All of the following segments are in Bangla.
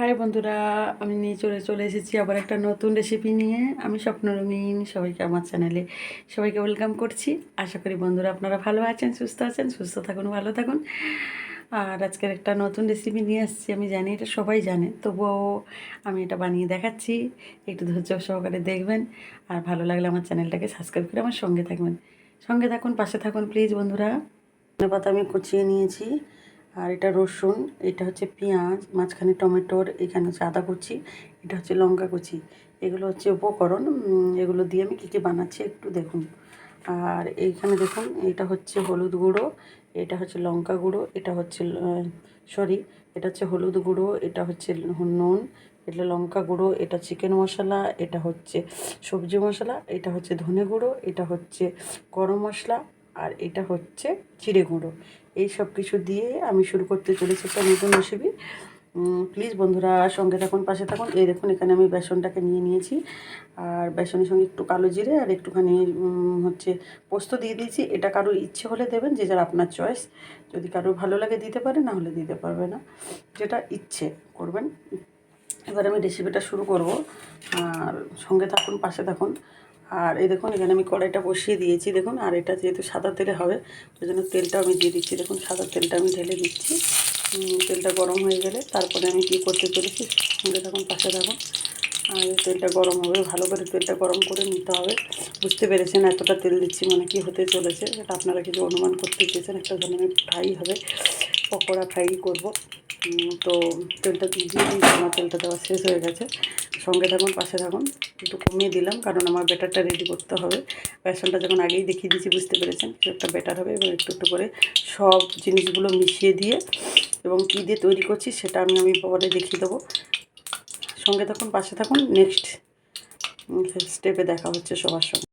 হাই বন্ধুরা, আমি নিয়ে চলে চলে এসেছি আবার একটা নতুন রেসিপি নিয়ে। আমি স্বপ্নরঙিন সবাইকে আমার চ্যানেলে সবাইকে ওয়েলকাম করছি। আশা করি বন্ধুরা আপনারা ভালো আছেন, সুস্থ আছেন, সুস্থ থাকুন, ভালো থাকুন। আর আজকের একটা নতুন রেসিপি নিয়ে আসছি আমি জানি এটা সবাই জানে, তবুও আমি এটা বানিয়ে দেখাচ্ছি। একটু ধৈর্য সহকারে দেখবেন, আর ভালো লাগলে আমার চ্যানেলটাকে সাবস্ক্রাইব করে আমার সঙ্গে থাকবেন। সঙ্গে থাকুন, পাশে থাকুন প্লিজ বন্ধুরা। ধনে পাতা আমি কুচিয়ে নিয়েছি। আর এটা রসুন এটা হচ্ছে পেঁয়াজ মাঝখানে টমেটোর এখানে হচ্ছে আদা কুচি এটা হচ্ছে লঙ্কা কুচি এগুলো হচ্ছে উপকরণ এগুলো দিয়ে আমি কী কী বানাচ্ছি একটু দেখুন আর এইখানে দেখুন এটা হচ্ছে হলুদ গুঁড়ো এটা হচ্ছে লঙ্কা গুঁড়ো এটা হচ্ছে সরি এটা হচ্ছে হলুদ গুঁড়ো এটা হচ্ছে নুন এটা লঙ্কা গুঁড়ো এটা চিকেন মশলা এটা হচ্ছে সবজি মশলা এটা হচ্ছে ধনে গুঁড়ো এটা হচ্ছে গরম মশলা আর এটা হচ্ছে জিরে গুঁড়ো। এই সব কিছু দিয়ে আমি শুরু করতে চলেছি একটা নতুন রেসিপি প্লিজ বন্ধুরা সঙ্গে থাকুন, পাশে থাকুন। এই দেখুন, এখানে আমি বেসনটাকে নিয়ে নিয়েছি। আর বেসনের সঙ্গে একটু কালো জিরে আর একটুখানি হচ্ছে পোস্ত দিয়ে দিয়েছি। এটা কারোর ইচ্ছে হলে দেবেন, যে যার আপনার চয়েস যদি কারোর ভালো লাগে দিতে পারে, না হলে দিতে পারবে না। যেটা ইচ্ছে করবেন। এবার আমি রেসিপিটা শুরু করব। আর সঙ্গে থাকুন, পাশে থাকুন। আর এই দেখুন, এখানে আমি কড়াইটা বসিয়ে দিয়েছি। দেখুন, আর এটা যেহেতু সাদা তেলে হবে ওই জন্য তেলটা আমি দিয়ে দিচ্ছি। দেখুন, সাদা তেলটা আমি ঢেলে দিচ্ছি। তেলটা গরম হয়ে গেলে তারপরে আমি কী করতে চলেছি, সঙ্গে থাকুন, পাশে থাকুন। আর তেলটা গরম হবে, ভালো করে তেলটা গরম করে নিতে হবে। বুঝতে পেরেছেন এতটা তেল দিচ্ছি মানে কি হতে চলেছে? সেটা আপনারা কিছু অনুমান করতে চেয়েছেন, একটা ধরনের ফ্রাই হবে। পকোড়া ফ্রাই করব। তো তেলটা দিয়ে দিয়েছি, আমার তেলটা দেওয়া শেষ হয়ে গেছে। সঙ্গে থাকুন, পাশে থাকুন, একটু কমিয়ে দিলাম, কারণ আমার ব্যাটারটা রেডি করতে হবে। বেসনটা যখন আগেই দেখিয়ে দিয়েছি, বুঝতে পেরেছেন একটা ব্যাটার হবে এবং একটু একটু করে সব জিনিসগুলো মিশিয়ে দিয়ে এবং কী দিয়ে তৈরি করছি, সেটা আমি আমি পরে দেখিয়ে দেবো। সঙ্গে থাকুন, পাশে থাকুন নেক্সট স্টেপে দেখা হচ্ছে সবার সঙ্গে।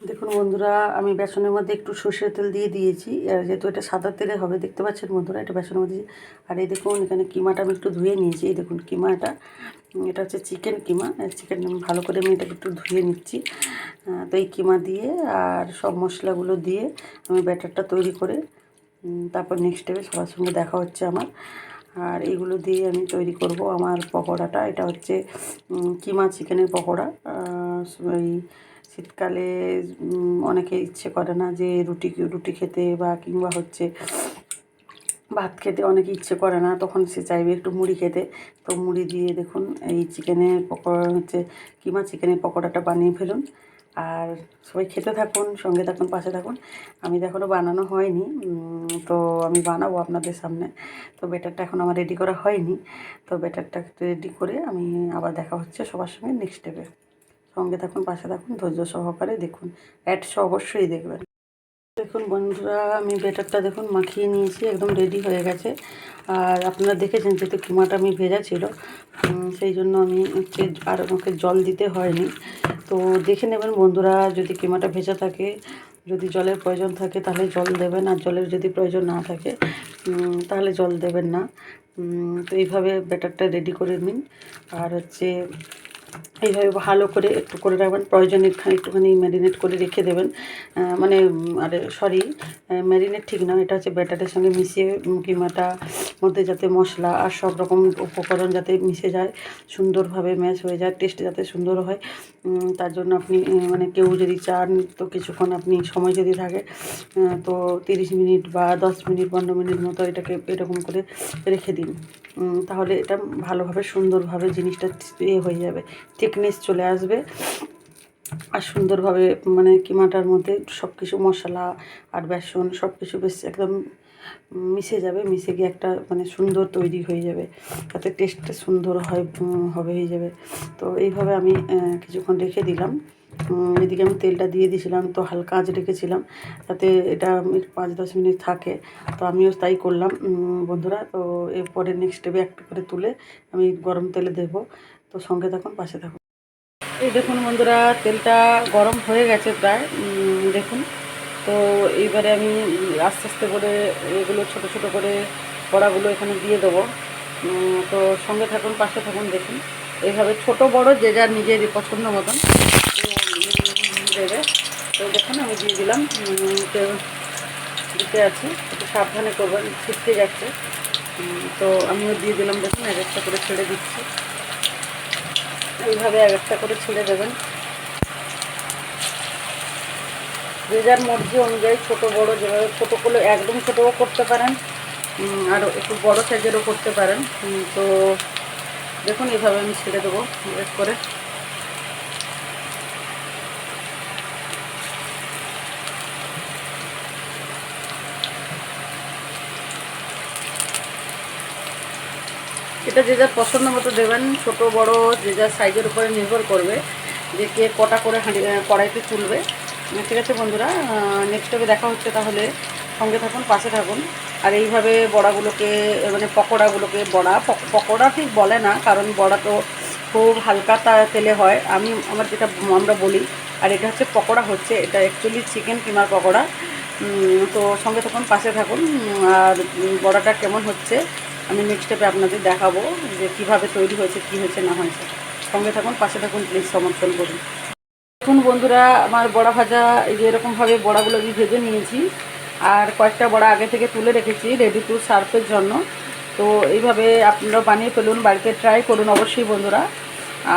দেখুন বন্ধুরা, আমি বেসনের মধ্যে একটু সর্ষের তেল দিয়ে দিয়েছি। আর যেহেতু এটা সাদা তেলে হবে, দেখতে পাচ্ছেন বন্ধুরা, এটা বেসনের মধ্যে আর এই দেখুন, এখানে কিমাটা আমি একটু ধুয়ে নিয়েছি। এই দেখুন, কিমাটা এটা হচ্ছে চিকেন কিমা। চিকেন ভালো করে আমি এটাকে একটু ধুয়ে নিচ্ছি। তো এই কিমা দিয়ে আর সব মশলাগুলো দিয়ে আমি ব্যাটারটা তৈরি করে তারপর নেক্সট স্টেপে সবার সঙ্গে দেখা হচ্ছে আমার। আর এগুলো দিয়ে আমি তৈরি করব আমার পকোড়াটা। এটা হচ্ছে কিমা চিকেনের পকোড়া। এই শীতকালে অনেকে ইচ্ছে করে না যে রুটি রুটি খেতে বা কিংবা হচ্ছে ভাত খেতে অনেকে ইচ্ছে করে না, তখন সে চাইবে একটু মুড়ি খেতে। তো মুড়ি দিয়ে দেখুন, এই চিকেনের পকোড়া হচ্ছে কিমা চিকেনের পকোড়াটা বানিয়ে ফেলুন। আর সবাই খেতে থাকুন, সঙ্গে থাকুন, পাশে থাকুন। আমি তো এখনও বানানো হয়নি তো আমি বানাবো আপনাদের সামনে। তো বেটারটা এখন আমার রেডি করা হয়নি। তো বেটারটা রেডি করে আমি আবার দেখা হচ্ছে সবার সঙ্গে নেক্সট স্টেপে সঙ্গে থাকুন, পাশে থাকুন, ধৈর্য সহকারে দেখুন। অ্যাডস অবশ্যই দেখবেন। দেখুন বন্ধুরা, আমি বেটারটা দেখুন মাখিয়ে নিয়েছি, একদম রেডি হয়ে গেছে। আর আপনারা দেখেছেন যেহেতু কিমাটা আমি ভেজা ছিল সেই জন্য আমি হচ্ছে আর আমাকে জল দিতে হয়নি। তো দেখে নেবেন বন্ধুরা, যদি কিমাটা ভেজা থাকে, যদি জলের প্রয়োজন থাকে তাহলে জল দেবেন, আর জলের যদি প্রয়োজন না থাকে তাহলে জল দেবেন না। তো এইভাবে ব্যাটারটা রেডি করে নিন। আর হচ্ছে এইভাবে ভালো করে একটু করে রাখবেন। প্রয়োজনে একটু- একটুখানি ম্যারিনেট করে রেখে দেবেন। মানে আরে সরি ম্যারিনেট ঠিক না এটা হচ্ছে ব্যাটারের সঙ্গে মিশিয়ে কিমাটা মধ্যে যাতে মশলা আর সব রকম উপকরণ যাতে মিশে যায়, সুন্দরভাবে ম্যাশ হয়ে যায় টেস্ট যাতে সুন্দর হয়। তার জন্য আপনি মানে কেউ যদি চান তো কিছুক্ষণ আপনি সময় যদি থাকে তো তিরিশ মিনিট বা দশ মিনিট, পনেরো মিনিট মতো এটাকে এরকম করে রেখে দিন। তাহলে এটা ভালোভাবে, সুন্দরভাবে জিনিসটা ইয়ে হয়ে যাবে। থিকনেস চলে আসবে। আর সুন্দরভাবে মানে কিমাটার মধ্যে সব কিছু মশলা আর বেসন সব কিছু বেশ একদম মিশে যাবে, মিশে গিয়ে একটা মানে সুন্দর তৈরি হয়ে যাবে। তাতে টেস্টটা সুন্দর হয় হবে, হয়ে যাবে। তো এইভাবে আমি কিছুক্ষণ রেখে দিলাম। এদিকে আমি তেলটা দিয়ে দিয়েছিলাম, তো হালকা আঁচ রেখেছিলাম। তাতে এটা পাঁচ দশ মিনিট থাকে। তো আমিও তাই করলাম। বন্ধুরা, তো এরপরে নেক্সট স্টেপে একটা করে তুলে আমি গরম তেলে দেবো। তো সঙ্গে থাকুন, পাশে থাকুন। এই দেখুন বন্ধুরা, তেলটা গরম হয়ে গেছে প্রায়। দেখুন। তো এইবারে আমি আস্তে আস্তে করে এগুলো ছোট ছোট করে বড়াগুলো এখানে দিয়ে দেবো। তো সঙ্গে থাকুন, পাশে থাকুন, দেখুন। এইভাবে ছোট, বড়, যে যার নিজের পছন্দ মতন। দেবে তো দেখুন, আমি দিয়ে দিলাম। দিতে আছে। একটু সাবধানে করবেন, ছিটকে যাচ্ছে। তো আমিও দিয়ে দিলাম, দেখুন, এক একটা করে ছেড়ে দিচ্ছি। এইভাবে এক একটা করে ছেড়ে দেবেন। যে যার মর্জি অনুযায়ী ছোট বড় যেভাবে ছোটো করলে একদম ছোটও করতে পারেন। আর একটু বড় সাইজেরও করতে পারেন। তো দেখুন এভাবে আমি ছেড়ে দেবো এক করে। এটা যে যার পছন্দ মতো দেবেন, ছোট, বড়, যে যার সাইজের উপরে নির্ভর করবে যে কে কটা করে হাঁড়ি, কড়াইতে তুলবে। ঠিক আছে বন্ধুরা নেক্সট টাইমে দেখা হচ্ছে তাহলে। সঙ্গে থাকুন, পাশে থাকুন। আর এইভাবে বড়াগুলোকে মানে পকোড়াগুলোকে, বড়া পকোড়া ঠিক বলে না, কারণ বড়া তো খুব হালকা তা তেলে হয়। আমি আমার যেটা আমরা বলি, আর এটা হচ্ছে পকোড়া হচ্ছে, এটা অ্যাকচুয়ালি চিকেন কিমার পকোড়া। তো সঙ্গে থাকুন, পাশে থাকুন, আর বড়াটা কেমন হচ্ছে, আমি নেক্সট স্টেপে আপনাদের দেখাবো যে কীভাবে তৈরি হয়েছে, কি হয়েছে, না হয়েছে। সঙ্গে থাকুন, পাশে থাকুন প্লিজ সমর্থন করুন। দেখুন বন্ধুরা, আমার বড়া ভাজা, এই যে এরকমভাবে বড়াগুলো আমি ভেজে নিয়েছি। আর কয়েকটা বড়া আগে থেকে তুলে রেখেছি রেডি টু সার্ভের জন্য। তো এইভাবে আপনারা বানিয়ে ফেলুন, বাড়িতে ট্রাই করুন অবশ্যই বন্ধুরা।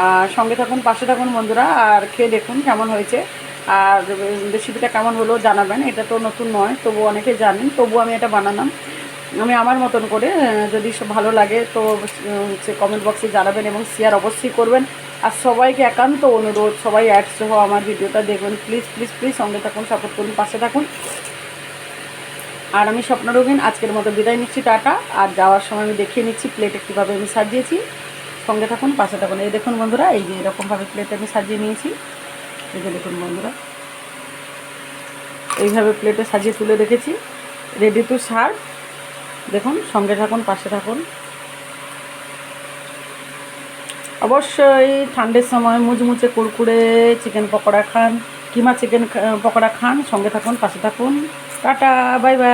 আর সঙ্গে থাকুন, পাশে থাকুন বন্ধুরা, আর খেয়ে দেখুন কেমন হয়েছে। আর রেসিপিটা কেমন হলো জানাবেন, এটা তো নতুন নয় তবু অনেকে জানেন তবু আমি এটা বানালাম। আমি আমার মতন করে যদি ভালো লাগে তো হচ্ছে কমেন্ট বক্সে জানাবেন এবং শেয়ার অবশ্যই করবেন। আর সবাইকে একান্ত অনুরোধ, সবাই অ্যাডস সহ আমার ভিডিওটা দেখবেন। প্লিজ প্লিজ প্লিজ সঙ্গে থাকুন সাপোর্ট করুন, পাশে থাকুন। আর আমি স্বপ্ন রঙিন, আজকের মতো বিদায় নিচ্ছি, টাটা। আর যাওয়ার সময় আমি দেখিয়ে নিচ্ছি প্লেটে কীভাবে আমি সাজিয়েছি। সঙ্গে থাকুন, পাশে থাকুন। এই দেখুন বন্ধুরা, এই যে এরকমভাবে প্লেটে আমি সাজিয়ে নিয়েছি। এই যে দেখুন বন্ধুরা, এইভাবে প্লেটে সাজিয়ে তুলে রেখেছি। রেডি টু সার্ভ দেখুন, সঙ্গে থাকুন, পাশে থাকুন। অবশ্যই ঠান্ডার সময় মুচমুচে কুরকুরে, চিকেন পকোড়া খান, কিমা চিকেন পকোড়া খান, সঙ্গে থাকুন, পাশে থাকুন। Tata, bye bye.